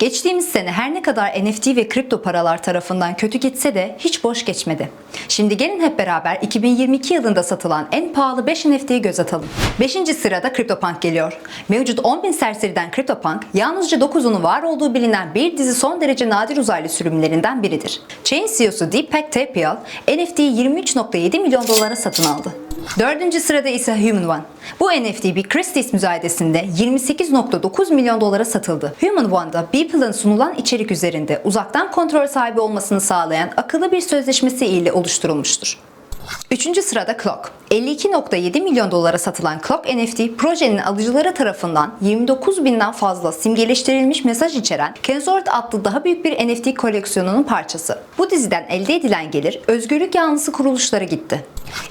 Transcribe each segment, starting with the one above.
Geçtiğimiz sene her ne kadar NFT ve kripto paralar tarafından kötü gitse de hiç boş geçmedi. Şimdi gelin hep beraber 2022 yılında satılan en pahalı 5 NFT'yi göz atalım. 5. sırada CryptoPunk geliyor. Mevcut 10.000 serseriden CryptoPunk yalnızca 9'unun var olduğu bilinen bir dizi son derece nadir uzaylı sürümlerinden biridir. Chain CEO'su Deepak Tapial NFT'yi 23.7 milyon dolara satın aldı. Dördüncü sırada ise Human One. Bu NFT bir Christie's müzayedesinde 28.9 milyon dolara satıldı. Human One'da Beeple'ın sunulan içerik üzerinde uzaktan kontrol sahibi olmasını sağlayan akıllı bir sözleşmesi ile oluşturulmuştur. Üçüncü sırada Clock. 52.7 milyon dolara satılan Clock NFT, projenin alıcıları tarafından 29 binden fazla simgeleştirilmiş mesaj içeren Kenzort adlı daha büyük bir NFT koleksiyonunun parçası. Bu diziden elde edilen gelir özgürlük yanlısı kuruluşlara gitti.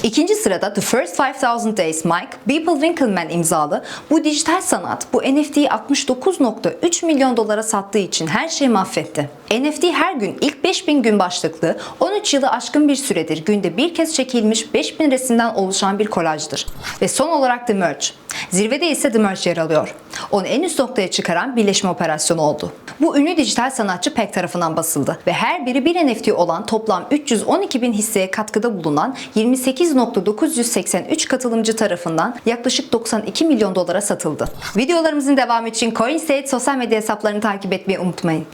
İkinci sırada The First 5000 Days Mike, Beeple Winkleman imzalı bu dijital sanat bu NFT'yi 69.3 milyon dolara sattığı için her şeyi mahvetti. NFT her gün ilk 5000 gün başlıklı 13 yılı aşkın bir süredir günde bir kez çekilmiş 5000 resimden oluşan bir kolajdır. Ve son olarak The Merge. Zirvede ise The Merge yer alıyor. Onu en üst noktaya çıkaran birleşme operasyonu oldu. Bu ünlü dijital sanatçı PEC tarafından basıldı ve her biri bir NFT olan toplam 312 bin hisseye katkıda bulunan 28.983 katılımcı tarafından yaklaşık 92 milyon dolara satıldı. Videolarımızın devamı için CoinState sosyal medya hesaplarını takip etmeyi unutmayın.